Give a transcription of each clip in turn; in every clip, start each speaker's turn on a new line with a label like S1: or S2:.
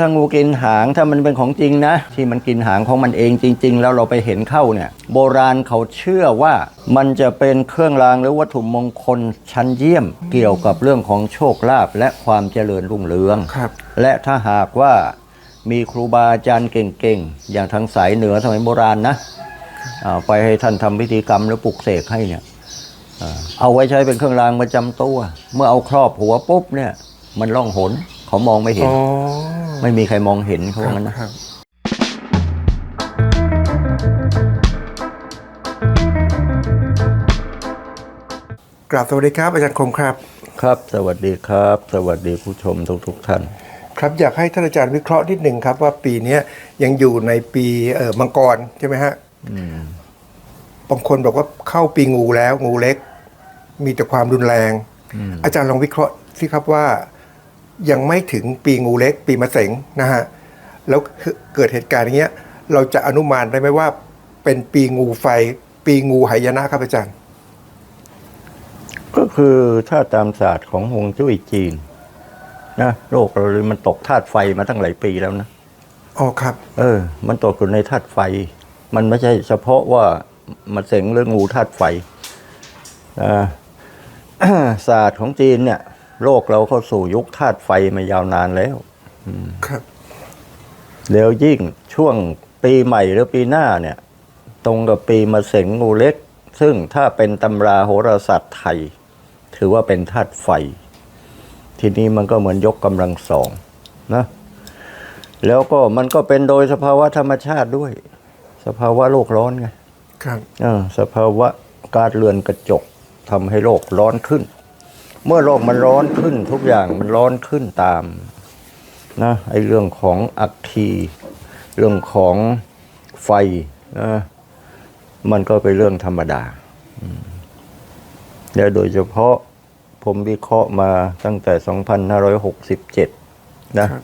S1: ถ้างูกินหางถ้ามันเป็นของจริงนะ ที่มันกินหางของมันเองจริง ๆ แล้วเราไปเห็นเข้าเนี่ย โบราณเขาเชื่อว่ามันจะเป็นเครื่องรางหรือวัตถุมงคลชั้นเยี่ยม เกี่ยวกับเรื่องของโชคลาภและความเจริญรุ่งเรือง
S2: ครับ
S1: และถ้าหากว่ามีครูบาอาจารย์เก่งๆ อย่างทางสายเหนือสมัยโบราณนะอ่าไปให้ท่านทำพิธีกรรมหรือปลุกเสกให้เนี่ยอ่าเอาไว้ใช้เป็นเครื่องรางประจำตัว เมื่อเอาครอบหัวปุ๊บเนี่ย มันล่องหนเขามองไม่เห็น
S2: อ๋อ
S1: ไม่มีใครมองเห็นเขาว่างั้นนะ
S2: ครับกราบสวัสดีครับ อาจารย์คมครับ
S1: ครับ สวัสดีครับ สวัสดีผู้ชมทุกๆท่าน
S2: ครับอยากให้ท่านอาจารย์วิเคราะห์นิดหนึ่งครับว่าปีเนี้ยยังอยู่ในปีเอ่อมังกรใช่ไหมฮะบางคนบอกว่าเข้าปีงูแล้วงูเล็ก มีแต่ความรุนแรง อาจารย์ลองวิเคราะห์สิครับว่า ยังไม่ถึงปีงูเล็ก ปีมะเสงนะฮะแล้วเกิดเหตุการณ์อย่างเงี้ย เราจะอนุมานได้ไหมว่า เป็นปีงูไฟ ปีงูไหายนะครับอาจารย์
S1: ก็คือถ้าตามศาสตร์ของฮวงจุ้ยจีนนะโลกเราเลยมันตกธาตุไฟมาตั้งหลายปีแล้วนะ
S2: อ๋อครับ
S1: เออ มันตกอยู่ในธาตุไฟ มันไม่ใช่เฉพาะว่ามาเสงเรื่องงูธาตุไฟอ่าศาสตร์ของจีนเนี่ย โลกเราเข้าสู่ยุคธาตุไฟมายาวนานแล้ว
S2: ครับ
S1: แล้วยิ่งช่วงปีใหม่หรือปีหน้าเนี่ย ตรงกับปีมะเสงงูเล็ก ซึ่งถ้าเป็นตำราโหราศาสตร์ไทย ถือว่าเป็นธาตุไฟ ทีนี้มันก็เหมือนยกกำลังสองนะ แล้วก็มันก็เป็นโดยสภาวะธรรมชาติด้วย สภาวะโลกร้อนไง
S2: ครับ
S1: เออสภาวะการเรือนกระจกทำให้โลกร้อนขึ้น เมื่อโลกมันร้อนขึ้นทุกอย่างมันร้อนขึ้นตามนะไอเรื่องของอัคคีเรื่องของไฟนะมันก็เป็นเรื่องธรรมดาอืมแล้วโดยเฉพาะผมวิเคราะห์มาตั้งแต่ 2567 นะ
S2: ครับ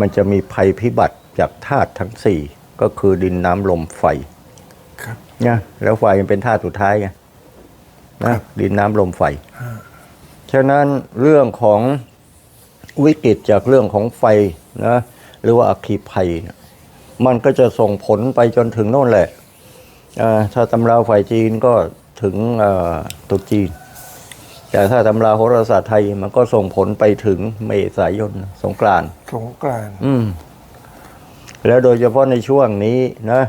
S1: มันจะมีภัยพิบัติจากธาตุทั้งสี่ก็คือดินน้ำลมไฟ
S2: ครับ
S1: นะแล้วไฟมันเป็นธาตุสุดท้ายไง
S2: ครั
S1: นะ
S2: บ
S1: ดินน้ำลมไฟ ฉะนั้นเรื่องของวิกฤตจากเรื่องของไฟนะหรือว่าอัคคีภัยเนี่ยมันก็จะส่งผลไปจนถึงโน่นแหละอ่าถ้าตำราฝ่ายจีนก็ถึงเอ่อตรุษจีน แต่ถ้าตำราโหราศาสตร์ไทยมันก็ส่งผลไปถึงเมษายนสงกรานต์
S2: สงกรานต์
S1: อืมแล้วโดยเฉพาะในช่วงนี้นะ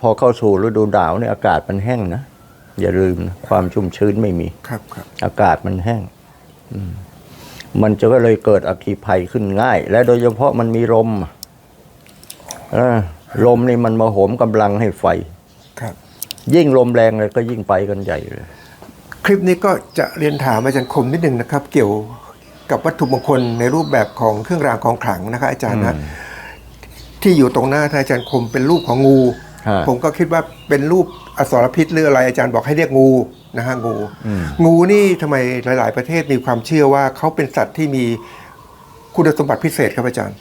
S1: พอเข้าสู่ฤดูหนาวเนี่ยอากาศมันแห้งนะ อย่าลืมนะความชุ่มชื้นไม่มี
S2: ครับครับ
S1: อากาศมันแห้งอืมมันจะก็เลยเกิดอัคคีภัยขึ้นง่าย และโดยเฉพาะมันมีลมเออลมนี่มันมาโหมกำลังให้ไฟ
S2: ครับ
S1: ยิ่งลมแรงเลยก็ยิ่งไปกันใหญ่เลย
S2: คลิปนี้ก็จะเรียนถามอาจารย์คมนิดหนึ่งนะครับ เกี่ยวกับวัตถุมงคลในรูปแบบของเครื่องรางของขลังนะครับอาจารย์นะที่อยู่ตรงหน้าท่านอาจารย์คมเป็นรูปของงู
S1: ฮะ
S2: ผมก็คิดว่าเป็นรูป อสรพิษหรืออะไรอาจารย์บอกให้เรียกงูนะฮะงู
S1: อืม
S2: งูนี่ทำไมหลาย ๆ ประเทศมีความเชื่อว่าเขาเป็นสัตว์ที่มีคุณสมบัติพิเศษครับอาจารย์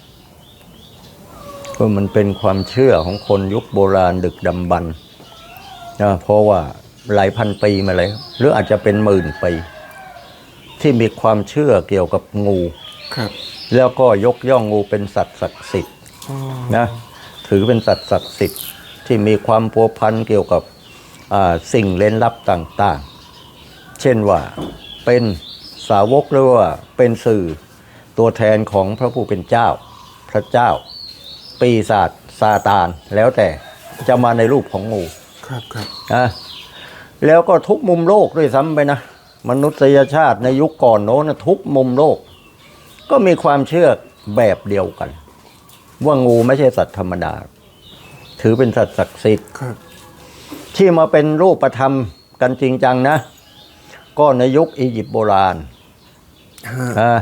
S1: ก็มันเป็นความเชื่อของคนยุคโบราณดึกดำบรรพ์นะเพราะว่าหลายพันปีมาแล้ว หรืออาจจะเป็นหมื่นปี ที่มีความเชื่อเกี่ยวกับงู
S2: ครับ
S1: แล้วก็ยกย่องงูเป็นสัตว์ศักดิ์สิทธิ์นะถือเป็นสัตว์ศักดิ์สิทธิ์ที่มีความพัวพันเกี่ยวกับอ่า สิ่งเล่นลับต่างๆ เช่นว่าเป็นสาวกหรือว่าเป็นสื่อตัวแทนของพระผู้เป็นเจ้า พระเจ้า ปีศาจซาตาน แล้วแต่จะมาในรูปของงู
S2: ครับครับ
S1: นะแล้วก็ทุกมุมโลกด้วยซ้ำไปนะ มนุษยชาติในยุคก่อนโน้นนะทุกมุมโลก ก็มีความเชื่อแบบเดียวกัน ว่างูไม่ใช่สัตว์ธรรมดา ถือเป็นสัตว์ศักดิ์สิทธิ์
S2: ครับ
S1: ที่มาเป็นรูปธรรมกันจริงจังนะ ก็ในยุคอียิปต์โบราณ
S2: ฮะ
S1: นะ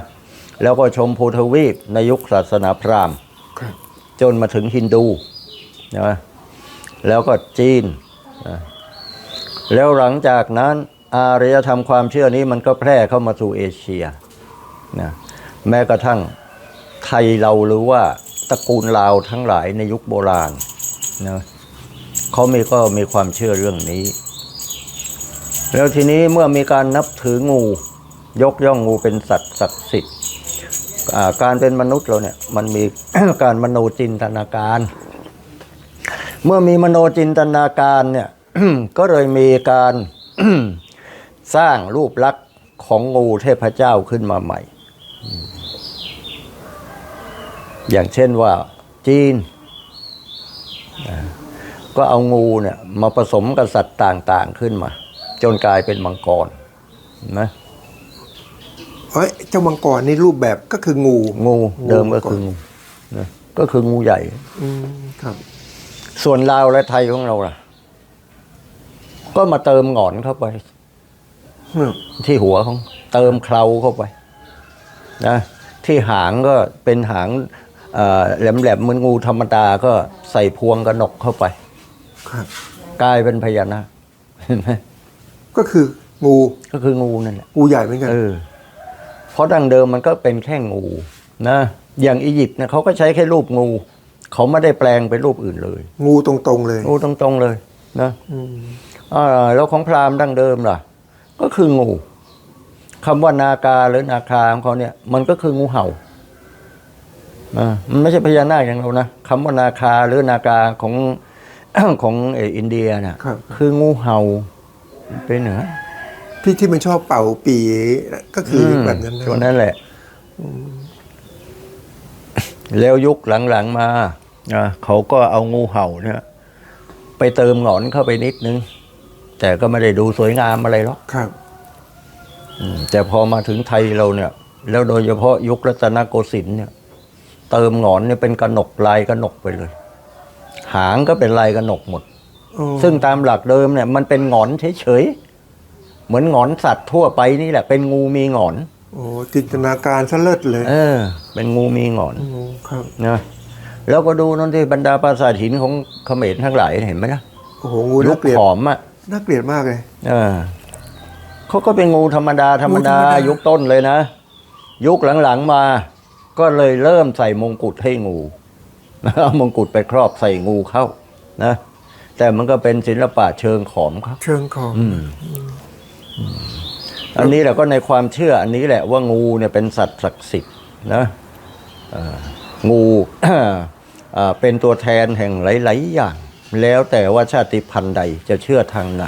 S1: แล้วก็ชมพูทวีปในยุคศาสนาพราหมณ์
S2: ครับ
S1: จนมาถึงฮินดูนะแล้วก็จีนนะแล้วหลังจากนั้นอารยธรรมความเชื่อนี้มันก็แพร่เข้ามาสู่เอเชียนะแม้กระทั่งไทยเราหรือว่าตระกูลลาวทั้งหลายในยุคโบราณนะ เขามีก็มีความเชื่อเรื่องนี้ แล้วทีนี้เมื่อมีการนับถืองู ยกย่องงูเป็นสัตว์ศักดิ์สิทธิ์การเป็นมนุษย์เราเนี่ยมันมีการมโนจินตนาการ เมื่อมีมโนจินตนาการเนี่ยก็เลยมีการสร้างรูปลักษณ์ของงูเทพเจ้าขึ้นมาใหม่ อย่างเช่นว่าจีน ก็เอางูเนี่ยมาผสมกับสัตว์ต่างๆขึ้นมา จนกลายเป็นมังกรเห็นไหม
S2: เอ้ยเจ้ามังกรนี่รูปแบบก็คืองู
S1: งูเดิมก็คืองูนะก็คืองูใหญ่
S2: อืมครับ
S1: ส่วนลาวและไทยของเราล่ะ ก็มาเติมหงอนเข้าไป
S2: อืม
S1: ที่หัวของ เติมเคราเข้าไปนะที่หางก็เป็นหางเอ่อแหลมๆเหมือนงูธรรมดาก็ใส่พวงกระหนกเข้าไป
S2: ครับ
S1: กลายเป็นพญานาคเห็นไหม
S2: ก็คืองู
S1: ก็คืองูนั่นแหละ
S2: งูใหญ่เหมือนกัน
S1: เออเพราะดั้งเดิมมันก็เป็นแค่งูนะอย่างอียิปต์เนี่ยเขาก็ใช้แค่รูปงูเขาไม่ได้แปลงเป็นรูปอื่นเลย
S2: งูตรงๆเลย
S1: งูตรงๆเลยนะ
S2: อืม
S1: อ่าแล้วของพราหมณ์ดั้งเดิมล่ะ ก็คืองูคำว่านาคาหรือนาคาของเขาเนี่ย มันก็คืองูเห่าอ่ามันไม่ใช่พญานาคอย่างเรานะคำว่านาคาหรือนาคาของ ของเอออินเดียน่ะ
S2: ครับ
S1: คืองูเห่าเป็นเหนือ
S2: ที่ที่มันชอบเป่าปีก็คืออแบบนั้นนะ
S1: ตัวนั้นแหละ แล้วยุคหลังๆมาอะเขาก็เอางูเห่าเนี่ย ไปเติมหงอนเข้าไปนิดนึง แต่ก็ไม่ได้ดูสวยงามอะไรหรอก
S2: ครับ
S1: อืมแต่พอมาถึงไทยเราเนี่ย แล้วโดยเฉพาะยุครัตนโกสินทร์เนี่ย เติมหงอนเนี่ยเป็นกระหนกลายกระหนกไปเลย หางก็เป็นลายกระหนกหมด
S2: อ๋อ
S1: ซึ่งตามหลักเดิมเนี่ย มันเป็นหงอนเฉยๆ เหมือนหงอนสัตว์ทั่วไปนี่แหละ เป็นงูมีหงอน
S2: โอ้จินตนาการซะเลิศเลย
S1: เออ เป็นงูมีหงอน
S2: โอ้ครับ
S1: นะแล้วก็ดูนั่นที่บรรดาปราสาทหินของเขมรทั้งหลายเห็นไหมนะ
S2: โอ้โหงู
S1: ลู
S2: น่ากเกลียด
S1: ผอมอะ
S2: น่าเกลียดมากเลย
S1: เออเขาก็เป็นงูธรรมดาธรรมดา
S2: งูธรรมดายุ
S1: ยุคต้นเลยนะ ยุคหลังๆมา ก็เลยเริ่มใส่มงกุฎให้งู เอามงกุฎไปครอบใส่งูเข้านะแต่มันก็เป็นศิลปะเชิงขอมครับ
S2: เชิงของ
S1: อืมอืมอันนี้แหละก็ในความเชื่ออันนี้แหละว่างูเนี่ยเป็นสัตว์ศักดิ์สิทธิ์นะเอ่องูอ่าเป็นตัวแทนแห่งหลาย ๆ อย่าง แล้วแต่ว่าชาติพันธุ์ใดจะเชื่อทางไหน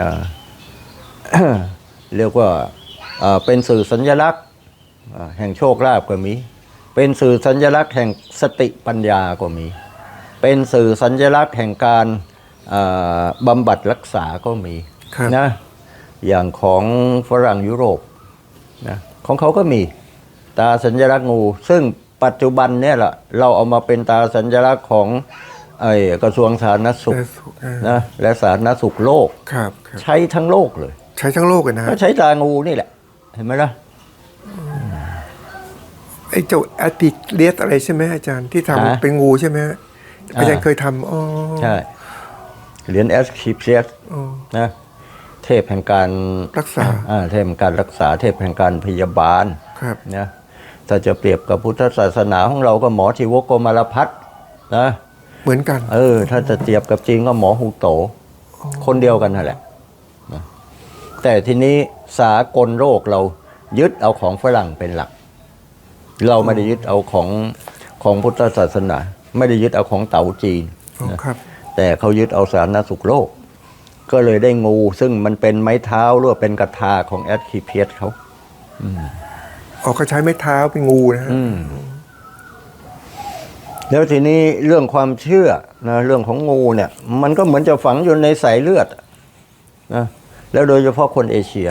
S1: อ่าเรียกว่าอ่าเป็นสื่อสัญลักษณ์อ่าแห่งโชคลาภก็มี เป็นสื่อสัญลักษณ์แห่งสติปัญญาก็มี เป็นสื่อสัญลักษณ์แห่งการอ่าบำบัดรักษาก็มี
S2: ครับ
S1: นะอย่างของฝรั่งยุโรปนะของเขาก็มีตาสัญลักษณ์งู ซึ่งปัจจุบันเนี่ยแหละเราเอามาเป็นตาสัญลักษณ์ของไอ้กระทรวงสาธารณสุข
S2: แต่สุขอ่า
S1: นะและสาธารณสุขโลก
S2: ครับครับ
S1: ใช้ทั้งโลกเลย
S2: ใช้ทั้งโลกเลยนะ
S1: ก็ใช้ตางูนี่แหละ เห็นไหมล่ะ
S2: ไอ้เจ้าแอติเลียสอะไรใช่ไหมอาจารย์ที่
S1: ฮะ
S2: ทำเป็นงูใช่ไหมฮะอาจารย์
S1: อ่า
S2: เคยทำอ๋อ
S1: ใช่เหรียญแอสคิปเซียส
S2: อ๋อ
S1: นะเทพแห่งการ
S2: รักษา
S1: อ่าเทพแห่งการรักษาเทพแห่งการพยาบาล
S2: ครับ
S1: นะถ้าจะเปรียบกับพุทธศาสนาของเราก็หมอชีวกโกมารพัฒน์นะ
S2: เหมือนกัน
S1: เออ ถ้าจะเทียบกับจีนก็หมอฮูโต คนเดียวกันนั่นแหละนะแต่ทีนี้สากลโรคเรายึดเอาของฝรั่งเป็นหลัก เราไม่ได้ยึดเอาของของพุทธศาสนา ไม่ได้ยึดเอาของเต๋าจีน
S2: อ๋อ
S1: นะครับ แต่เขายึดเอาสาธารณสุขโลก ก็เลยได้งู ซึ่งมันเป็นไม้เท้าหรือว่าเป็นกระทาของแอดคิเพียสเขา
S2: ออกก็ใช้ไม้เท้าเป็นงูนะฮะ
S1: อืมแล้วทีนี้เรื่องความเชื่อนะเรื่องของงูเนี่ย มันก็เหมือนจะฝังอยู่ในสายเลือดนะแล้วโดยเฉพาะคนเอเชีย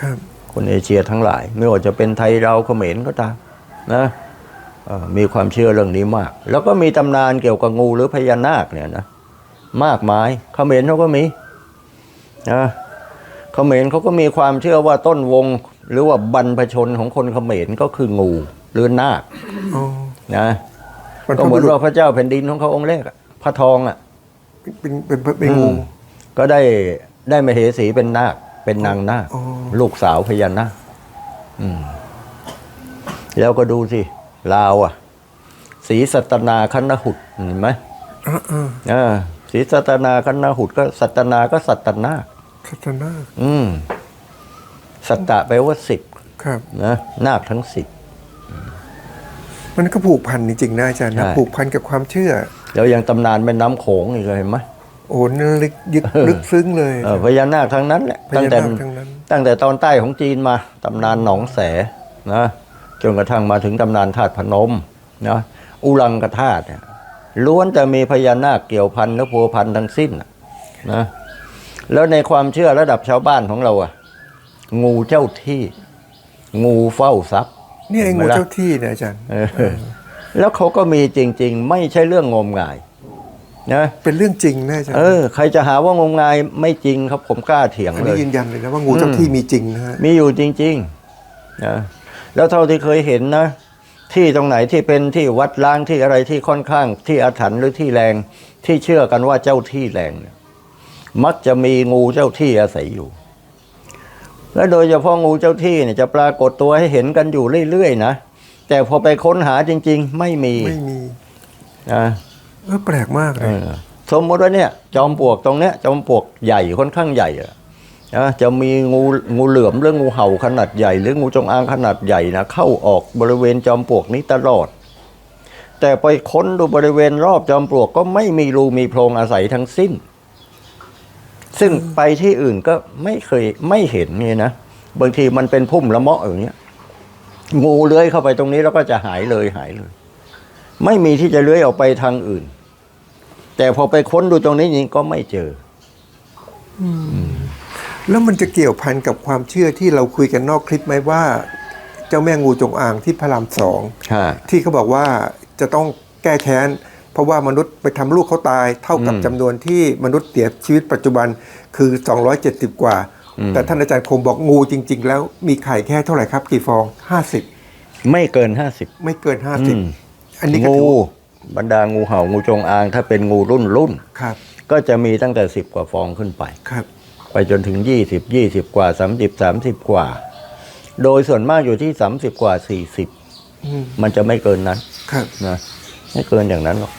S2: ครับ
S1: คนเอเชียทั้งหลาย ไม่ว่าจะเป็นไทยเราเขมรก็ตาม นะเอ่อมีความเชื่อเรื่องนี้มาก แล้วก็มีตำนานเกี่ยวกับงูหรือพญานาคเนี่ยนะมากมายเขมรเขาก็มีนะเขมรเขาก็มีความเชื่อว่าต้นวง หรือว่าบรรพชนของคนเขมรก็คืองูหรือนาค
S2: อ๋อ
S1: นะ
S2: มัน
S1: ก็
S2: ก็
S1: เห
S2: เห
S1: มื
S2: มื
S1: อ
S2: อนน
S1: ว่าพระเจ้าแผ่นดินของเขาองค์แรกอะพระทองอะ
S2: เป็นเป็นเป็นเป็นงู
S1: อืมก็ได้ได้มาเหสีเป็นนาคเป็นนางนาค
S2: อ๋อ
S1: ลูกสาวพญานาคอืม แล้วก็ดูสิลาวอะศรีสัตนาคณหุดเห็นไหม
S2: อ่าอ่า
S1: อ่าศรีสัตนาคณหุดก็สัตนาก็สัตนาค
S2: พัฒนา
S1: อืมสัตตะแปลว่าสิบ
S2: ครับ
S1: นะนาคทั้งสิบ
S2: มันก็ผูกพันจริงๆนะอาจารย์นะ
S1: ใช่
S2: ผูกพันกับความเชื่อ
S1: แล้วยังตำนานแม่น้ำโขงอีกเลยเห็นไหม
S2: โอ้โหนั่นลึกยึกลึกซึ้งเลย
S1: เออพญานาคทั้งนั้นแหละ
S2: พญานาค
S1: ตั้งแต่
S2: ทั้งนั้น
S1: ตั้งแต่ตอนใต้ของจีนมาตำนานหนองแสนะ จนกระทั่งมาถึงตำนานธาตุพนมนะอุลังกธาตุเนี่ยล้วนแต่มีพญานาคเกี่ยวพันและพัวพันทั้งสิ้นน่ะนะแล้วในความเชื่อระดับชาวบ้านของเราอะงูเจ้าที่ งูเฝ้าทรัพย์
S2: นี่ไอ้
S1: ห็นห
S2: งู
S1: มล่ะ
S2: เจ้าที่เนี่ยอาจารย์
S1: เออแล้วเขาก็มีจริง ๆ ไม่ใช่เรื่องงมงายนะ
S2: เป็นเรื่องจริงนะอาจารย์
S1: เออใครจะหาว่างมงายไม่จริงครับผมกล้าเถียง
S2: อัน
S1: เล
S2: นี้
S1: ย
S2: ยืนยันเลยนะว่างูเจ้าที่มีจริงนะฮะ
S1: มีอยู่จริง ๆ นะ แล้วเท่าที่เคยเห็นนะ ที่ตรงไหนที่เป็นที่วัดล้างที่อะไรที่ค่อนข้างที่อาถรรพ์หรือที่แรงที่เชื่อกันว่าเจ้าที่แรงเนี่ยมักจะมีงูเจ้าที่อาศัยอยู่ และโดยเฉพาะงูเจ้าที่เนี่ยจะปรากฏตัวให้เห็นกันอยู่เรื่อยๆนะแต่พอไปค้นหาจริง ๆ ไม่มี
S2: ไม่มี
S1: นะ
S2: เออแปลกมากเล
S1: เอยอสมมติว่าเนี่ย จอมปลวกตรงเนี้ยจอมปลวกใหญ่ค่อนข้างใหญ่อะ นะจะมีงูงูเหลือมหรืองูเห่าขนาดใหญ่ หรืองูจงอางขนาดใหญ่นะเข้าออกบริเวณจอมปลวกนี้ตลอด แต่ไปค้นดูบริเวณรอบจอมปลวกก็ไม่มีรูมีโพรงอาศัยทั้งสิ้น ซึ่งไปที่อื่นก็ไม่เคยไม่เห็นนี่นะบางทีมันเป็นพุ่มละเมาะอย่างเงี้ยงูเลื้อยเข้าไปตรงนี้แล้วก็จะหายเลยหายเลย ไม่มีที่จะเลื้อยออกไปทางอื่น แต่พอไปค้นดูตรงนี้นี่ก็ไม่เจอ
S2: แล้วมันจะเกี่ยวพันกับความเชื่อที่เราคุยกันนอกคลิปไหมว่า เจ้าแม่งูจงอางที่พระรามสอง
S1: ฮะ
S2: ที่เขาบอกว่าจะต้องแก้แค้นเพราะว่ามนุษย์ไปทำลูกเขาตาย เท่ากับ
S1: อืม
S2: จำนวนที่มนุษย์เสียชีวิตปัจจุบันคือ 270 กว่า
S1: อืม
S2: แต่ท่านอาจารย์คมบอกงูจริง ๆ แล้วมีไข่แค่เท่าไหร่ครับ กี่ฟอง 50
S1: ไม่เกินห้าสิบ
S2: ไม่เกิน
S1: อืม
S2: 50 อันนี้ก็
S1: งู
S2: ถือว่า
S1: บรรดางูเห่างูจงอาง ถ้าเป็นงูรุ่นรุ่น
S2: ครับ
S1: ก็จะมีตั้งแต่สิบกว่าฟองขึ้นไป
S2: ครับ
S1: ไปจนถึงยี่สิบยี่สิบกว่าสามสิบสามสิบกว่า โดยส่วนมากอยู่ที่สามสิบกว่าสี่สิบ
S2: อืม
S1: มันจะไม่เกินนั้น
S2: ครับ
S1: นะไม่เกินอย่างนั้นหรอก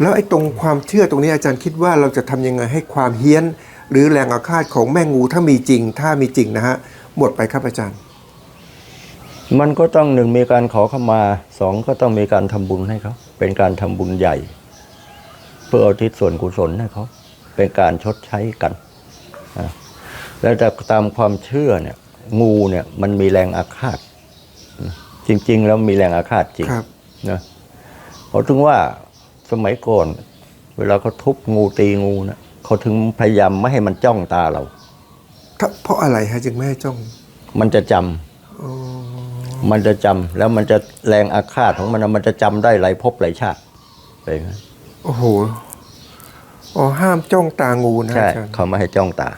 S2: แล้วไอ้ตรงความเชื่อตรงนี้อาจารย์คิดว่าเราจะทำยังไงให้ความเฮี้ยน หรือแรงอาฆาตของแม่งูถ้ามีจริง ถ้ามีจริงนะฮะหมดไปครับอาจารย์
S1: มันก็ต้องหนึ่งมีการขอขมาสองก็ต้องมีการทำบุญให้เขาเป็นการทำบุญใหญ่ เพื่อเอาทิศส่วนกุศลให้เขาเป็นการชดใช้กันนะ แล้วแต่ตามความเชื่อเนี่ย งูเนี่ยมันมีแรงอาฆาตนะจริง ๆ แล้วมีแรงอาฆาตจริง
S2: ครับ
S1: นะเพราะถึงว่าสมัยก่อน เวลาเขาทุบงูตีงูนะเขาถึงพยายามไม่ให้มันจ้องตาเรา
S2: ถ้าเพราะอะไรฮะจึงไม่ให้จ้อง
S1: มันจะจำ
S2: อ๋อ
S1: มันจะจำแล้วมันจะแรงอาฆาตของมันนะมันจะจำได้หลายภพหลายชาติเป็นไง
S2: โอ้โห อ๋อห้ามจ้องตางูนะ
S1: ใช่
S2: อาจารย์
S1: เขาไม่ให้จ้องตา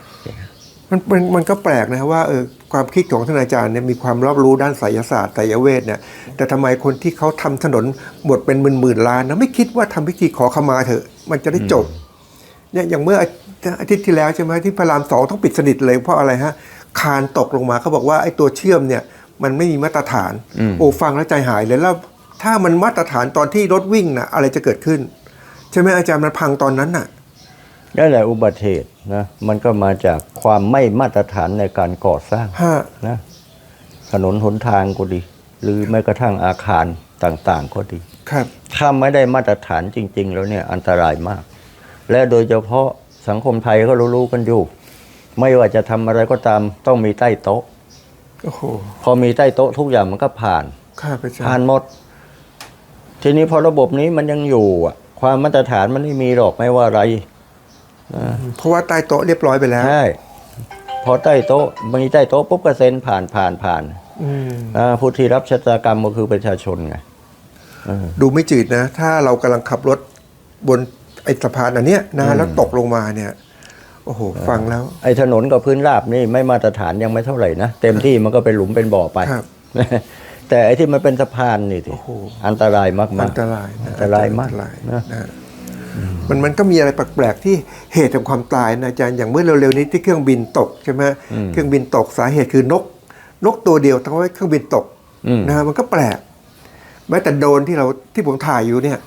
S2: มันมันมันก็แปลกนะว่าเออความคิดของท่านอาจารย์เนี่ยมีความรอบรู้ด้านไสยศาสตร์ไสยเวทเนี่ย แต่ทำไมคนที่เขาทำถนนหมดเป็นหมื่นหมื่นๆล้านนะไม่คิดว่าทำพิธีขอขมาเถอะ มันจะได้จบเนี่ยอย่างเมื่ออาอาทิตย์ที่แล้วใช่ไหมที่พระรามสองต้องปิดสนิทเลยเพราะอะไรฮะคานตกลงมาเขาบอกว่าไอ้ตัวเชื่อมเนี่ย มันไม่มีมาตรฐาน
S1: อืม
S2: โอ้ฟังแล้วใจหายเลยแล้วถ้ามันมาตรฐานตอนที่รถวิ่งนะอะไรจะเกิดขึ้นใช่ไหมอาจารย์มันพังตอนนั้นน่ะ
S1: นั่นแหละอุบัติเหตุนะมันก็มาจากความไม่มาตรฐานในการก่อสร้าง
S2: ฮะ
S1: นะถนนหนทางก็ดี หรือแม้กระทั่งอาคารต่างๆ ก็ดี
S2: ครับ
S1: ถ้าไม่ได้มาตรฐานจริง ๆ แล้วเนี่ยอันตรายมาก และโดยเฉพาะสังคมไทยก็รู้ๆกันอยู่ ไม่ว่าจะทำอะไรก็ตามต้องมีใต้โต๊ะ
S2: โอ้โห
S1: พอมีใต้โต๊ะทุกอย่างมันก็ผ่าน
S2: ครับอาจาร
S1: ผ่าน
S2: ย์
S1: หมด ทีนี้พอระบบนี้มันยังอยู่อะความมาตรฐานมันไม่มีหรอกไม่ว่าอะไร
S2: เพราะว่าใต้โต๊ะเรียบร้อยไปแล้ว
S1: ใช่พอใต้โต๊ะมีใต้โต๊ะปุ๊บก็เซ็นผ่านผ่านผ่าน
S2: อืม
S1: อ่าผู้ที่รับชะตากรรมก็คือประชาชนไงเออ
S2: ดูไม่จืดนะ ถ้าเรากำลังขับรถบนไอ้สะพานอันเนี้ยนะ
S1: อืม
S2: แล้วตกลงมาเนี่ยโอ้โหฟังแล้ว
S1: ไอ้ถนนกับพื้นราบนี่ไม่มาตรฐานยังไม่เท่าไหร่นะ เต็มที่มันก็เป็นหลุมเป็นบ่อไป
S2: ครับ
S1: แต่ไอ้ที่มันเป็นสะพานนี่สิ
S2: โอ้โห
S1: อันตรายมากๆ
S2: อันตรายนะ
S1: อันตรายมาก
S2: อันตราย
S1: นะ
S2: นะ มันมันก็มีอะไรแปลกๆที่เหตุของความตายนะอาจารย์อย่างเมื่อเร็วๆนี้ที่เครื่องบินตกใช่ไหมเครื่องบินตกสาเหตุคือนก นกตัวเดียวทำให้เครื่องบินตก
S1: อืม
S2: นะฮะมันก็แปลกแม้แต่โดรนที่เราที่ผมถ่ายอยู่เนี่ย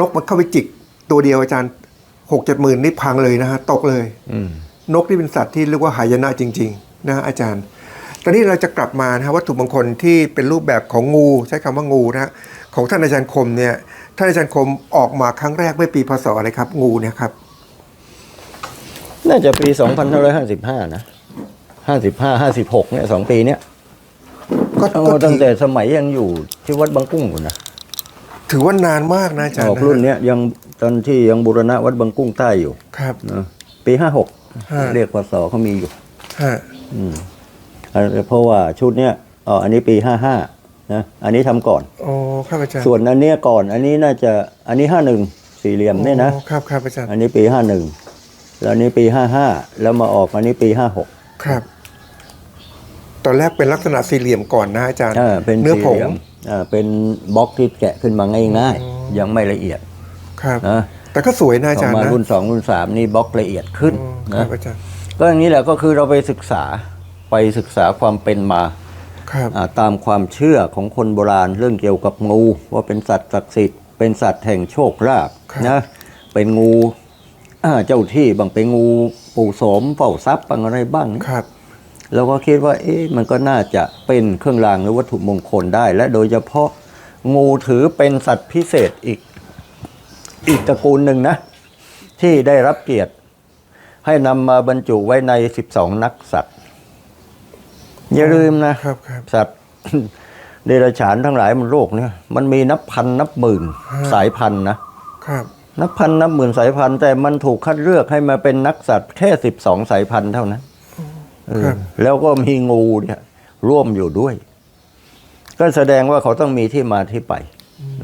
S2: นกมันเข้าไปจิกตัวเดียวอาจารย์หกเจ็ดหมื่นนี่พังเลยนะฮะตกเลย
S1: อืม
S2: นกที่เป็นสัตว์ที่เรียกว่าหายนะจริง ๆ นะฮะอาจารย์ ตอนนี้เราจะกลับมานะฮะวัตถุมงคลที่เป็นรูปแบบของงู ใช้คำว่างูนะฮะของท่านอาจารย์คมเนี่ย ท่านอาจารย์คมออกมาครั้งแรกเมื่อปีพศอะไรครับ งูเนี่ยครับ
S1: น่าจะปี2555นะ55 56เนี่ยสองปีเนี้ย
S2: ก็
S1: เอา
S2: ก็
S1: ตั้ง
S2: ถือ
S1: แต่สมัยยังอยู่ที่วัดบางกุ้งอยู่นะ
S2: ถือว่านานมากนะอาจาร
S1: อ
S2: ย์
S1: อกรุ่นเนี้ยยังตอนที่ยังบูรณะวัดบางกุ้งใต้อยู่
S2: ครับ
S1: นะปี
S2: ฮะ
S1: 56เรียกพศเขามีอยู่
S2: ฮะ
S1: อืมเอ่อเพราะว่าชุดเนี้ยอ๋ออันนี้ปี55 นะอันนี้ทำก่อน
S2: อ๋อครับอาจารย์
S1: ส่วนอันเนี้ยก่อนอันนี้น่าจะอันนี้51สี่เหลี่ยมเนี่ยนะ
S2: อ๋อครับครับอาจารย์
S1: อันนี้ปี51แล้วอันนี้ปี55แล้วมาออกอันนี้ปี56
S2: ครับ ตอนแรกเป็นลักษณะสี่เหลี่ยมก่อนนะอาจารย์
S1: อ่าเป็น
S2: เนื้อ
S1: สี่
S2: ผ
S1: เห
S2: ง
S1: ลี่ยมอ่าเป็นบล็อกที่แกะขึ้นมาง่าย
S2: อ๋อ
S1: ๆยังไม่ละเอียด
S2: ครับ
S1: นะ
S2: แต่ก็สวยนะอา
S1: ต่
S2: จา
S1: อ
S2: รย์
S1: มา
S2: นะ
S1: รุ่นสองรุ่นสามนี่บล็อกละเอียดขึ้น
S2: อ๋อครั
S1: นะ
S2: บอาจารย์
S1: ก็อย่างนี้แหละก็คือเราไปศึกษาไปศึกษาความเป็นมา
S2: ครับ
S1: อ่า ตามความเชื่อของคนโบราณเรื่องเกี่ยวกับงู ว่าเป็นสัตว์ศักดิ์สิทธิ์เป็นสัตว์แห่งโชคลาภนะเป็นงูอ่าเจ้าที่บางเป็นงูปู่โสมเฝ้าทรัพย์บางอะไรบ้างเนี่ย
S2: ครับ
S1: เราก็คิดว่าเอ๊ะมันก็น่าจะเป็นเครื่องรางหรือวัตถุมงคลได้ และโดยเฉพาะงูถือเป็นสัตว์พิเศษอีกอีกตระกูลหนึ่งนะ ที่ได้รับเกียรติ ให้นำมาบรรจุไว้ใน 12 นักสัตว์ อย่าลืมนะ
S2: ครับครับ
S1: สัตว์เดรัจฉานทั้งหลายบนโลกเนี่ยมันมีนับพันนับหมื่น
S2: ฮะ
S1: สายพันธุ์นะ
S2: ครับ
S1: นับพันนับหมื่นสายพันธุ์แต่มันถูกคัดเลือกให้มาเป็นนักสัตว์แค่12สายพันธุ์เท่านั้นเออ
S2: ครับ
S1: แล้วก็มีงูเนี่ย ร่วมอยู่ด้วย ก็แสดงว่าเขาต้องมีที่มาที่ไป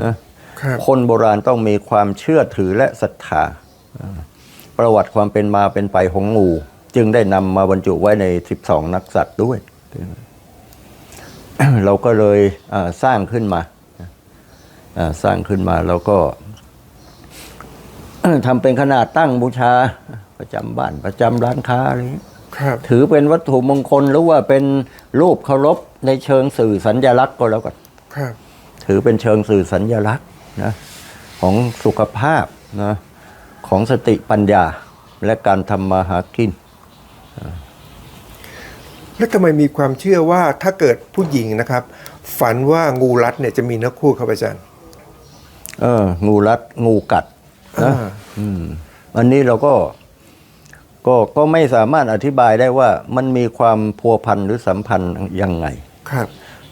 S1: นะครับคนโบราณต้องมีความเชื่อถือและศรัทธาอ่าประวัติความเป็นมาเป็นไปของงู จึงได้นำมาบรรจุไว้ใน 12 นักสัตว์ด้วย เราก็เลยอ่าสร้างขึ้นมาอ่าสร้างขึ้นมาแล้วก็ทำเป็นขนาดตั้งบูชา ประจำบ้านประจำร้านค้าอะไรอย่างเงี้ย
S2: ครับ
S1: ถือเป็นวัตถุมงคลหรือว่าเป็นรูปเคารพในเชิงสื่อสัญญลักษณ์ก็แล้วกัน
S2: ครับ
S1: ถือเป็นเชิงสื่อสัญญลักษณ์นะของสุขภาพนะของสติปัญญาและการทำมาหากิน
S2: แล้วทำไมมีความเชื่อว่าถ้าเกิดผู้หญิงนะครับ ฝันว่างูรัดเนี่ยจะมีเนื้อคู่ครับอาจารย์
S1: เออ งูรัดงูกัดนะ
S2: อ่า
S1: อืมอันนี้เราก็ก็ก็ไม่สามารถอธิบายได้ว่ามันมีความพัวพันหรือสัมพันธ์ยังไง
S2: ครับ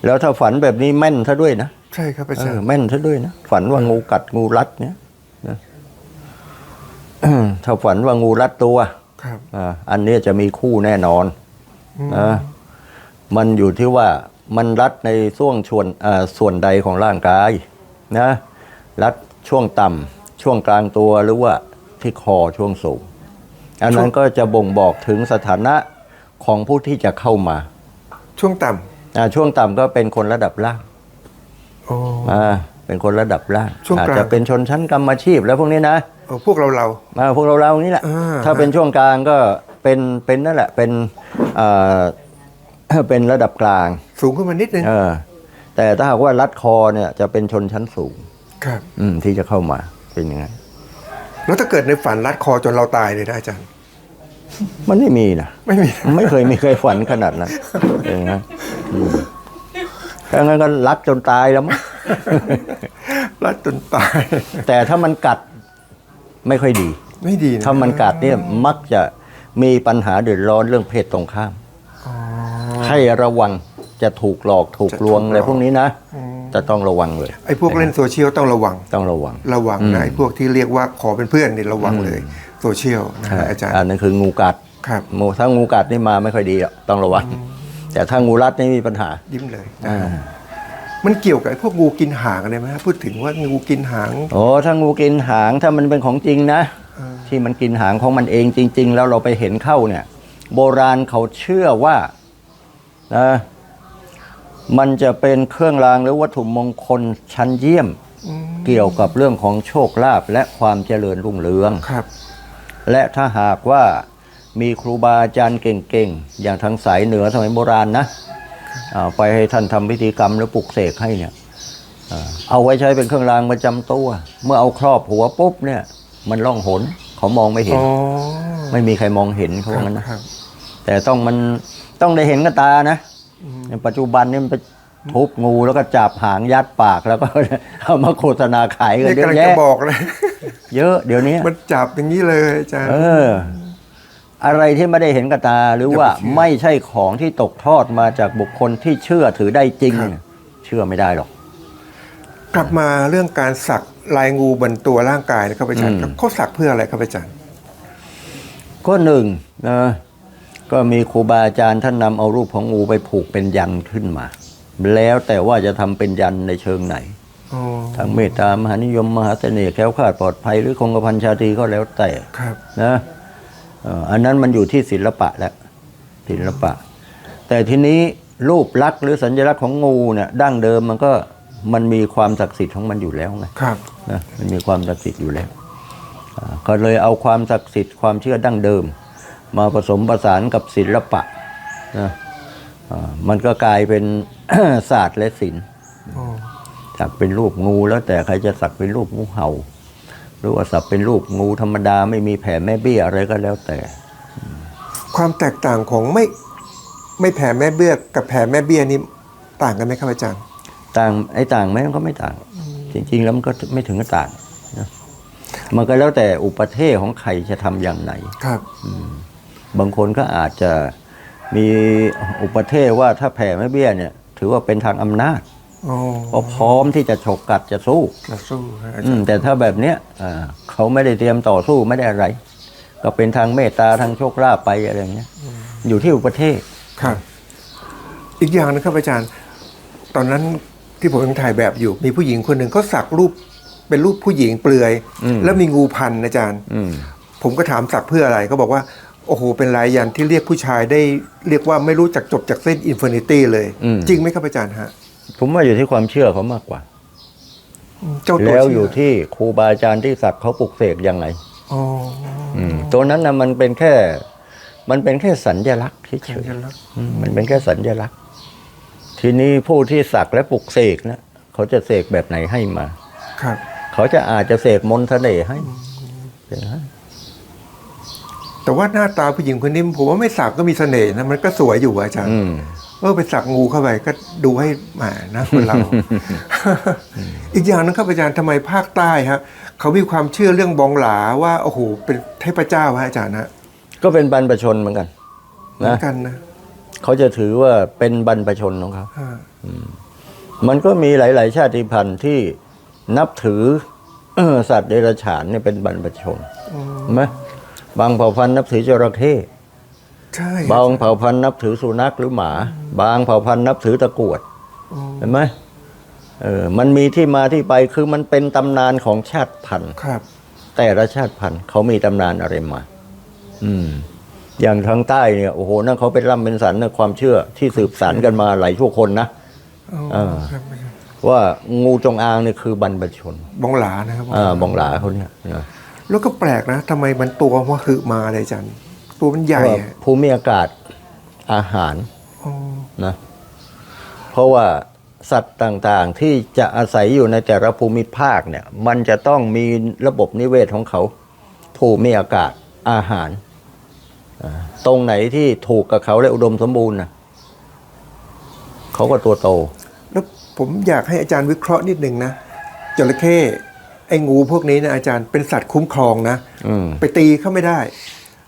S1: แล้วถ้าฝันแบบนี้แม่นซะด้วยนะ
S2: ใช่ครับอา
S1: เอ
S2: จาร
S1: อ
S2: ย์
S1: แม่นซะด้วยนะฝันว่างูกัดงูรัดเนี่ยนะถ้าฝันว่างูรัดตัว
S2: ครับ
S1: อ่าอันเนี้ยจะมีคู่แน่นอน นะมันอยู่ที่ว่ามันรัดในช่วงชวนอ่าส่วนใดของร่างกายนะรัดช่วงต่ำช่วงกลางตัวหรือว่าที่คอช่วงสูง อันนั้นก็จะบ่งบอกถึงสถานะของผู้ที่จะเข้ามา
S2: ช่วงต่
S1: อ่าช่วงต่ำก็เป็นคนระดับล่างำ
S2: โอ้
S1: อ่าเป็นคนระดับล่าง
S2: ช่วง
S1: อาจ
S2: กลาง
S1: จะเป็นชนชั้นกรรมอาชีพแล้วพวกนี้นะ
S2: เออพวกเราเรา
S1: มาพวกเราเรานี่แหละ
S2: อ่า
S1: ถ้าเป็นช่วงกลางก็ เป็นเป็นนั่นแหละเป็นอ่าเป็นระดับกลาง
S2: สูงขึ้นมานิดนึง
S1: เออแต่ถ้าหากว่ารัดคอเนี่ยจะเป็นชนชั้นสูง
S2: ครับ
S1: อืม ที่จะเข้ามาเป็นยังไง
S2: แล้วถ้าเกิดในฝันรัดคอจนเราตายเลยนะอาจารย์
S1: มันไม่มีนะ
S2: ไม่มี
S1: ไม่เคยมีใครฝันขนาดนั้นเองนะอืมถ้างั้นก็รัดจนตายแล้วมั้ง
S2: รัดจนตาย
S1: แต่ถ้ามันกัดไม่ค่อยดี
S2: ไม่ดีนะ
S1: ถ้ามันกัดเนี่ยมักจะ มีปัญหาเดือดร้อนเรื่องเพศตรงข้าม
S2: อ๋อ
S1: ให้ระวังจะถูกหลอกถูก
S2: จะถูก
S1: ลวงอะไร
S2: หลอก
S1: พวกนี้นะ
S2: อืม
S1: จะต้องระวังเลย
S2: ไอ้พวกเล่นโซเชียลต้องระวัง
S1: ต้องระวัง
S2: ระวัง
S1: อืม
S2: นะไอ้พวกที่เรียกว่าขอเป็นเพื่อนนี่ระวังเลยโซเชียลนะฮะอาจารย์
S1: อันนั้นคืองูกัด
S2: ครับ
S1: งูถ้างูกัดนี่มาไม่ค่อยดีหรอกต้องระวัง แต่ถ้างูรัดนี่มีปัญหา
S2: ยิ้มเลยนะ
S1: อ่า
S2: ครับมันเกี่ยวกับไอ้พวกงูกินหางอะไรไหมฮะพูดถึงว่างูกินหาง
S1: โอ้ถ้างูกินหางถ้ามันเป็นของจริงนะ
S2: เออ
S1: ที่มันกินหางของมันเองจริง ๆ แล้วเราไปเห็นเข้าเนี่ย โบราณเขาเชื่อว่านะมันจะเป็นเครื่องรางหรือวัตถุมงคลชั้นเยี่ยม
S2: อืม
S1: เกี่ยวกับเรื่องของโชคลาภและความเจริญรุ่งเรือง
S2: ครับ
S1: และถ้าหากว่ามีครูบาอาจารย์เก่งๆ อย่างทางสายเหนือสมัยโบราณนะอ่าไปให้ท่านทำพิธีกรรมหรือปลุกเสกให้เนี่ยอ่าเอาไว้ใช้เป็นเครื่องรางประจำตัว เมื่อเอาครอบหัวปุ๊บเนี่ย มันล่องหนเขามองไม่เห็น
S2: อ๋อ
S1: ไม่มีใครมองเห็นเขา
S2: ครั
S1: ว่า
S2: บ
S1: งั้นนะ
S2: ครับ
S1: แต่ต้องมันต้องได้เห็นกับตานะในปัจจุบันนี่มันไปทุบงูแล้วก็จับหางยัดปากแล้วก็เอามาโฆษณาขายกัน
S2: นี่
S1: เย
S2: กำลั
S1: อะ
S2: งจะ
S1: แยะ
S2: บอกเลย
S1: เยอะเดี๋ยวนี้
S2: มันจับอย่างนี้เลยอาจารย์
S1: เออ อะไรที่ไม่ได้เห็นกับตาหรือว่า
S2: อย่าไปเชื่อ
S1: ไม่ใช่ของที่ตกทอดมาจากบุคคลที่เชื่อถือได้จริง
S2: ครับ
S1: เนี่ยเชื่อไม่ได้หรอก
S2: กลับมาเรื่องการสัก ลายงูบนตัวร่างกายนะครับอาจารย์
S1: อืม
S2: เขาสักเพื่ออะไรครับอาจารย์
S1: ก็หนึ่งนะก็มีครูบาอาจารย์ท่านนำเอารูปของงูไปผูกเป็นยันขึ้นมา แล้วแต่ว่าจะทำเป็นยันในเชิงไหน
S2: อ๋อ
S1: ทางเมตตามหานิยมมหาเสน่ห์แคล้วคลาดปลอดภัยหรือคงกระพันชาตรีก็แล้วแต่
S2: ครับ
S1: นะเอ่ออันนั้นมันอยู่ที่ศิลปะแล้วศิลปะ แต่ทีนี้รูปลักษณ์หรือสัญลักษณ์ของงูเนี่ยดั้งเดิมมันก็มันมีความศักดิ์สิทธิ์ของมันอยู่แล้วไง
S2: ครับ
S1: นะมันมีความศักดิ์สิทธิ์อยู่แล้วอ่าก็เลยเอาความศักดิ์สิทธิ์ความเชื่อดั้งเดิม มาผสมประสานกับศิลปะนะอ่ามันก็กลายเป็นศาสตร์และศิลป์
S2: อ๋อ
S1: สักเป็นรูปงูแล้วแต่ใครจะสักเป็นรูปงูเห่า หรือว่าสักเป็นรูปงูธรรมดาไม่มีแผ่แม่เบี้ยอะไรก็แล้วแต่
S2: ความแตกต่างของไม่ไม่แผ่แม่เบี้ยกับแผ่แม่เบี้ยนี่ต่างกันไหมครับอาจารย์
S1: ต่างไอ้ต่างไหมมันก็ไม่ต่าง จริง ๆ แล้วมันก็ไม่ถึงกับต่างนะมันก็แล้วแต่อุปเทศของใครจะทำอย่างไหน
S2: ครับ
S1: บางคนก็อาจจะมีอุปเทศว่าถ้าแผ่แม่เบี้ยเนี่ย ถือว่าเป็นทางอำนาจ
S2: อ๋อ
S1: เพราะพร้อมที่จะฉกกัดจะสู้
S2: จะสู้นะอา
S1: อื
S2: จาร
S1: ม
S2: ย์
S1: แต่ถ้าแบบเนี้ยอ่าเขาไม่ได้เตรียมต่อสู้ไม่ได้อะไร ก็เป็นทางเมตตาทางโชคลาภไปอะไรอย่างเงี้ย อยู่ที่อุปเทศ
S2: ครับ อีกอย่างนะครับอาจารย์ ตอนนั้น ที่ผมยังถ่ายแบบอยู่ มีผู้หญิงคนหนึ่งเขาสักรูปเป็นรูปผู้หญิงเปลือย
S1: อืม
S2: แล้วมีงูพันอาจารย์
S1: อืม
S2: ผมก็ถามสักเพื่ออะไรเขาบอกว่าโอ้โห เป็นลายยันที่เรียกผู้ชายได้เรียกว่าไม่รู้จักจบจากเส้นอินฟินิตี้เลย
S1: อืม
S2: จริงไหมครับอาจารย์ฮะ
S1: ผมว่าอยู่ที่ความเชื่อเขามากกว่า
S2: เจ้าตัว
S1: แล้ว
S2: เชื่
S1: อยู่ที่ครูบาอาจารย์ที่สักเขาปลุกเสกยังไง
S2: อ๋อ
S1: อืมตัวนั้นนะมันเป็นแค่ มันเป็นแค่สัญญลักษณ์เฉ
S2: สั
S1: ย
S2: ญลักษณ์
S1: ๆอืมมันเป็นแค่สัญญลักษณ์ ทีนี้ผู้ที่สักและปลุกเสกนะเขาจะเสกแบบไหนให้มา
S2: ครับ
S1: เขาจะอาจจะเสกมนต์เสน่ห์ให้อย่างนั้น
S2: แต่ว่าหน้าตาผู้หญิงคนนี้ผมว่าไม่สักก็มีเสน่ห์นะมันก็สวยอยู่อะอาจารย์
S1: อืม
S2: เออไปสักงูเข้าไปก็ดูให้แหมนะคนเรา อีกอย่างนึงครับอาจารย์ทำไมภาคใต้ฮะเขามีความเชื่อเรื่องบองหลาว่าโอ้โหเป็นเทพเจ้าฮะอาจารย์ฮะ
S1: ก็เป็นบรรพชนเหมือนกัน
S2: เหมือ
S1: นะ
S2: นกันนะ
S1: เขาจะถือว่าเป็นบรรพชนของเขา
S2: ฮะ
S1: มันก็มีหลาย ๆ ชาติพันธุ์ที่นับถือเออสัตว์เดรัจฉานเนี่ยเป็นบรรพชน
S2: อืม
S1: เห็นไหมบางเผ่าพันธุ์นับถือจระเข้
S2: ใช่
S1: บางเผ่าพันธุ์นับถือสุนัขหรือหมา บางเผ่าพันธุ์นับถือตะกรวด
S2: อืม
S1: เห็นไหมเออมันมีที่มาที่ไปคือมันเป็นตำนานของชาติพันธุ์
S2: ครับ
S1: แต่ละชาติพันธุ์เขามีตำนานอะไรมา อืม อย่างทางใต้เนี่ยโอ้โหนั่นเขาเป็นร่ำเป็นสันในความเชื่อที่สืบสานกันมาหลายชั่วคนนะ
S2: อ๋อ
S1: เออ
S2: ครับอาจารย์
S1: ว่างูจงอางเนี่ยคือบรรพชน
S2: บองหลานะครับ
S1: อ่าบองหลาเขาเนี่ยนะ
S2: แล้วก็แปลกนะทำไมมันตัวมาหึมาเลยอาจารย์ตัวมันใหญ่
S1: ว่า
S2: อะ
S1: ภูมิอากาศอาหาร
S2: อ๋อ
S1: นะเพราะว่าสัตว์ต่างๆที่จะอาศัยอยู่ในแต่ละภูมิภาคเนี่ย มันจะต้องมีระบบนิเวศของเขาภูมิอากาศอาหารอ่า ตรงไหนที่ถูกกับเขาและอุดมสมบูรณ์นะเขาก็ตัวโต
S2: แล้วผมอยากให้อาจารย์วิเคราะห์นิดหนึ่งนะจระเข้ไอ้งูพวกนี้นะอาจารย์เป็นสัตว์คุ้มครองนะ
S1: อืม
S2: ไปตีเขาไม่ได้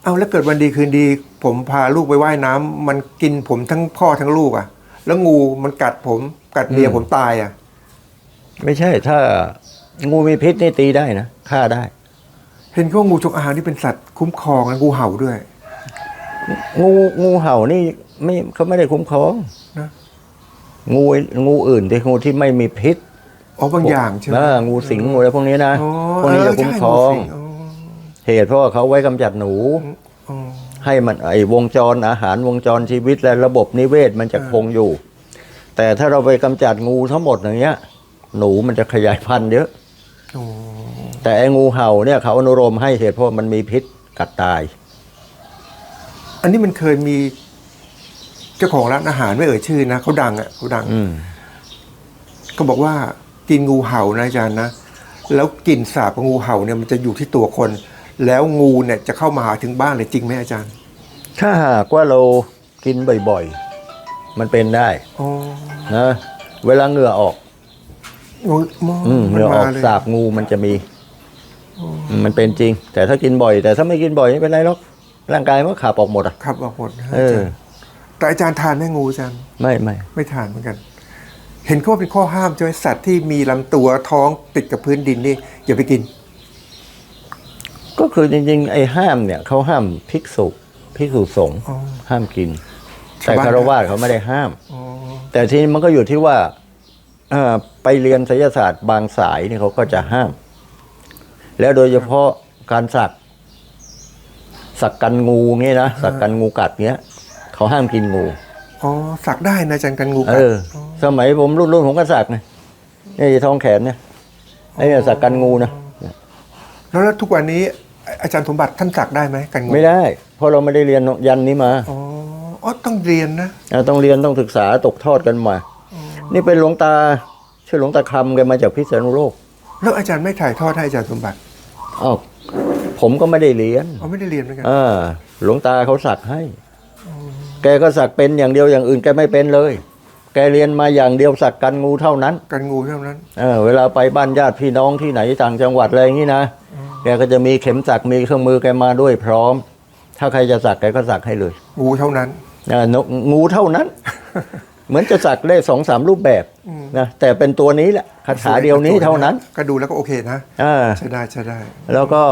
S2: เอาแล้วเกิดวันดีคืนดี ผมพาลูกไปว่ายน้ำมันกินผมทั้งพ่อทั้งลูกอะ่ะ แล้วงูมันกัดผมกัดเมีย
S1: อืม
S2: ผมตายอะ่ะ
S1: ไม่ใช่ถ้างูมีพิษนี่ตีได้นะฆ่าได้
S2: เห็นเขาว่างูจงอางนี่เป็นสัตว์คุ้มครองนะงูเห่าด้วย
S1: งูงูเห่านี่ไม่เขาไม่ได้คุ้มครอง
S2: นะ
S1: งูงูอื่นที่งูที่ไม่มีพิษ
S2: อ๋อบางอย่างใช่ไหม
S1: นะงูสิงงูอะไรพวกนี้นะ
S2: อ๋อ
S1: พวกนี้จะ
S2: เคุ้
S1: มครอง
S2: ใช่งูสิอ๋อ
S1: เหตุเพราะว่าเขาไว้กำจัดหนู
S2: อ๋อ
S1: ให้มันไอ้วงจรอาหารวงจรชีวิตและระบบนิเวศมันจะ
S2: อ่า
S1: คงอยู่ แต่ถ้าเราไปกำจัดงูทั้งหมดอย่างเงี้ย หนูมันจะขยายพันธุ์เยอะ
S2: อ๋อ
S1: แต่ไอ้งูเห่าเนี่ยเขาอนุโลมให้เหตุเพราะมันมีพิษกัดตาย
S2: อันนี้มันเคยมีเจ้าของร้านอาหารไม่เอ่ยชื่อนะเขาดังอะ่ะเขาดัง
S1: อืม
S2: ก็บอกว่ากินงูเห่านะอาจารย์นะแล้วกลิ่นสาบของงูเห่าเนี่ยมันจะอยู่ที่ตัวคน แล้วงูเนี่ยจะเข้ามาหาถึงบ้านเลยจริงไหมอาจารย์
S1: ถ้าหากว่าเรากินบ่อยมันเป็นได้
S2: อ๋อ
S1: นะเวลาเหงื่อออก
S2: งูมอ
S1: อืมเห
S2: มัน
S1: งื่ออ
S2: มา
S1: อก
S2: เลย
S1: สาบงูมันจะมีมมันเป็นจริง แต่ถ้ากินบ่อย แต่ถ้าไม่กินบ่อยไม่เป็นไรหรอก ร่างกายมันก็ขับออกหมดอะ
S2: ครับออกหมดนะฮะ
S1: เออ
S2: อาจารย์แต่อาจารย์ทานไหมงูอาจารย์
S1: ไม่ไม่
S2: ไม่ทานเหมือนกัน เห็นเขาว่าเป็นข้อห้ามใช่ไหมสัตว์ที่มีลำตัวท้องติดกับพื้นดินนี่อย่าไปกิน
S1: ก็คือจริงๆ ไอ้ห้ามเนี่ยเขาห้ามภิกษุภิกษุสงฆ์
S2: อ๋อ
S1: ห้ามกิน
S2: ชาว
S1: แต่
S2: บ้าน
S1: คารวะเขาไม่ได้ห้าม
S2: อ๋อ
S1: แต่ทีนี้มันก็อยู่ที่ว่าเอ่อไปเรียนไสยศาสตร์บางสายนี่เขาก็จะห้าม แล้วโดยเฉพาะการสัก สักกันงูเงี้ยนะสักกันงูกัดเงี้ยเขาห้ามกินงู
S2: อ๋อสักได้นะอาจารย์กันงู
S1: เอ
S2: กัด
S1: อสมัยผมรุ่นรุ่นผมก็สักไงนี่ท้องแขนเนี่ยไอ้เนี่ยสักกันงูนะ
S2: แล้วแล้วทุกวันนี้ อาจารย์สมบัติท่านสักได้ไหมกันงู
S1: ไม่ได้เพราะเราไม่ได้เรียนยันนี้มา
S2: อ๋ออ๋อต้องเรียนนะ
S1: เราต้องเรียนต้องศึกษาตกทอดกันมา นี่เป็นหลวงตาชื่อหลวงตาคำแกมาจากพิษณุโลก
S2: แล้วอาจารย์ไม่ถ่ายทอดให้อาจารย์สมบัติ
S1: อ้าว ผมก็ไม่ได้เรียน
S2: อ๋อไม่ได้เรียนเหมือนกัน
S1: อ่าหลวงตาเขาสักให้ แกก็สักเป็นอย่างเดียวอย่างอื่นแกไม่เป็นเลย แกเรียนมาอย่างเดียวสักกันงูเท่านั้น
S2: กันงูเท่านั้น
S1: เออเวลาไปบ้านญาติพี่น้องที่ไหนต่างจังหวัดอะไรอย่างนี้นะแกก็จะมีเข็มสักมีเครื่องมือแกมาด้วยพร้อม ถ้าใครจะสักแกก็สักให้เลย
S2: งูเท่านั้น
S1: อ่านกงูเท่านั้น เหมือนจะสักได้สองสามรูปแบบนะแต่เป็นตัวนี้แหละคาถาเดียวนี้เท่านั้น
S2: ก็ดูแล้วก็โอเคนะ
S1: อ่า
S2: ใช่ได้ใช่ได้
S1: แล้วก็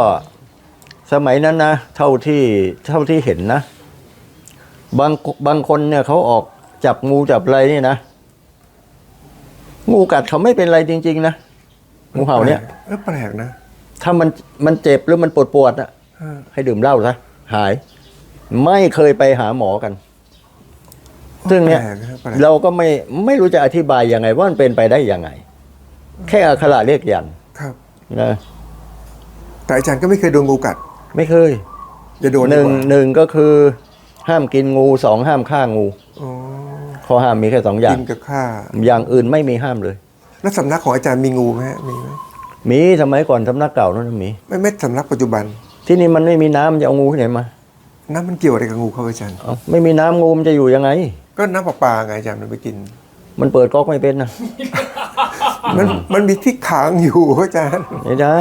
S1: สมัยนั้นนะเท่าที่เท่าที่เห็นนะ บางบางคนเนี่ยเขาออกจับงูจับอะไรนี่นะงูกัดเขาไม่เป็นไรจริง ๆ นะงูเห่าเนี่ย
S2: เออแปลกนะ
S1: ถ้ามันมันเจ็บหรือมันปวดปวดอะให้ดื่มเหล้าซะหาย ไม่เคยไปหาหมอกัน ซึ่งเนี่ย เราก็ไม่ไม่รู้จะอธิบายยังไง ว่ามันเป็นไปได้ยังไง แค่อักขระเรียกยัน
S2: ครับ
S1: นะ
S2: แต่อาจารย์ก็ไม่เคยโดนงูกัด
S1: ไม่เคย
S2: จะโดน
S1: หนึ่ง
S2: ดีกว่า
S1: หนึ่งก็คือ ห้ามกินงูสองห้ามฆ่างู
S2: อ๋อ
S1: ข้อห้ามมีแค่สองอย่า
S2: กิ
S1: ง
S2: นกับข้า
S1: อย่างอื่นไม่มีห้ามเลย
S2: แล้วสำนักของอาจารย์มีงูไหมฮะมีไหม
S1: มีสมัยก่อนสำนักเก่านั่นนะมี
S2: ไม่ไม่สำนักปัจจุบัน
S1: ที่นี่มันไม่มีน้ำจะเอางูที่ไหนมา
S2: น้ำมันเกี่ยวอะไรกับงูครับอาจารย์
S1: เอาไม่มีน้ำงูมันจะอยู่ยังไง
S2: ก็น้ำประปาไงอาจารย์มันไปกิน
S1: มันเปิดก๊อกไม่เป็นนะ
S2: มันมันมีที่ขังอยู่อาจารย์
S1: ไม่ได้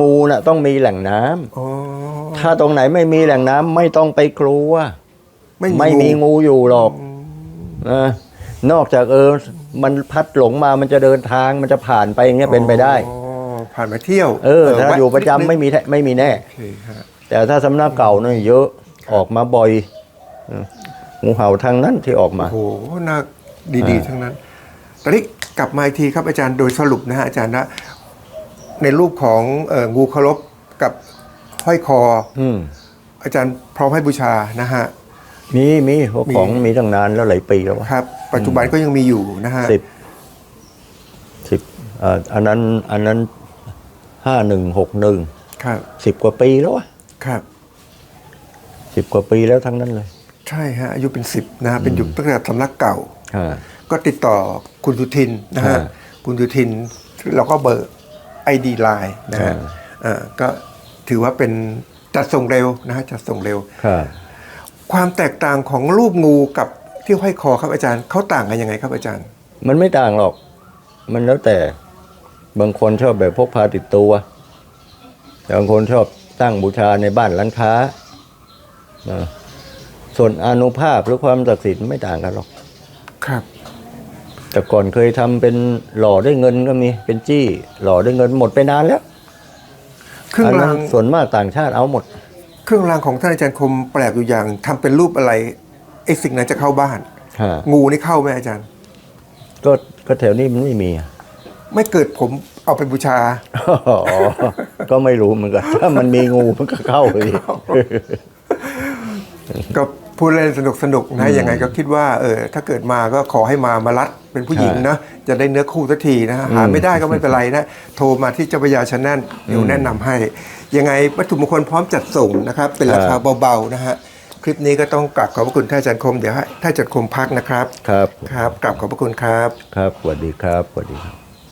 S1: งูน่ะต้องมีแหล่งน้ำ
S2: อ๋อ
S1: ถ้าตรงไหนไม่มีแหล่งน้ำไม่ต้องไปกลัว
S2: ไม่
S1: ไม่มีงูอยู่หรอกนะนอกจากเออ มันพัดหลงมามันจะเดินทางมันจะผ่านไปอย่างเงี้ยเป็นไปได้
S2: อ๋อผ่านมาเที่ยว
S1: เออ ถ้า
S2: แว
S1: อยู่ประจำ
S2: นิดนึง
S1: ไม่มีแท้ไม่มีแน่
S2: โอเคฮะ
S1: แต่ถ้าสำนักเก่านี่เยอะออกมาบ่อยเอองูเห่าทางนั้นที่ออกมา
S2: โอ้โหน่าดีๆทั้งนั้นตอนนี้กลับมาอีกทีครับอาจารย์โดยสรุปนะฮะอาจารย์นะ ในรูปของเอ่องูเคารพกับห้อยคอ
S1: อืม
S2: อาจารย์พร้อมให้บูชานะฮะ
S1: มีมีพวกของมีตั้งนานแล้วหลายปีแล้ววะ
S2: ครับ ปัจจุบันก็ยังมีอยู่นะฮะ
S1: สิบสิบเอ่ออันนั้นอันนั้นห้าหนึ่งหกหนึ่ง
S2: ครับ
S1: สิบกว่าปีแล้ววะ
S2: ครับ
S1: สิบกว่าปีแล้วทั้งนั้นเลย
S2: ใช่ฮะอายุเป็นสิบนะฮะเป็นยุคตั้งแต่สำนักเก่า
S1: อ่า
S2: ก็ติดต่อคุณสุทินนะฮะ
S1: อ่า
S2: คุณสุทินเราก็เบอร์ ไอดีไลน์นะฮะ
S1: อ่า
S2: อ่าก็ถือว่าเป็นจัดส่งเร็วนะฮะจัดส่งเร็ว
S1: ครับ
S2: ความแตกต่างของรูปงูกับที่ห้อยคอครับอาจารย์เขาต่างกันยังไงครับอาจารย์
S1: มันไม่ต่างหรอก มันแล้วแต่บางคนชอบแบบพกพาติดตัวแต่บางคนชอบตั้งบูชาในบ้านร้านค้านะส่วนอานุภาพหรือความศักดิ์สิทธิ์ไม่ต่างกันหรอก
S2: ครับ
S1: แต่ก่อนเคยทำเป็นหล่อด้วยเงินก็มีเป็นจี้ หล่อด้วยเงินหมดไปนานแล้ว
S2: เครื่อง
S1: อันนั้
S2: รานง
S1: ส่วนมากต่างชาติเอาหมด
S2: เครื่องรางของท่านอาจารย์คมแปลกอยู่อย่างทำเป็นรูปอะไรไอ้สิ่งนั้นจะเข้าบ้าน
S1: ฮะ
S2: งูนี่เข้าไหมอาจารย์
S1: ก็ก็แถวนี้มันไม่มีอะ
S2: ไม่เกิดผมเอาไปบูชา
S1: อ๋อก็ไม่รู้เหมือนกันถ้ามันมีงูมันก็เข้าไปดิ
S2: ก็ พูดเล่นสนุกสนุกๆนะยังไงก็คิดว่าเออถ้าเกิดมาก็ขอให้มามารัดเป็นผู้หญิงนะจะได้เนื้อคู่สักทีนะฮะหาไม่ได้ก็ไม่เป็นไรนะโทรมาที่เจ้าพระยาชแนลเดี๋ยวแนะนำให้ ยังไงวัตถุมงคลพร้อมจัดส่งนะครับ เป็นราคาเบาๆนะฮะคลิปนี้ก็ต้องกราบขอบพระคุณท่านอาจารย์คมเดี๋ยวให้ท่านอาจารย์คมพักนะครับ
S1: ครับ
S2: ครับกราบขอบพระคุณครับ
S1: ครับสวัสดีครับสวัสดีครับ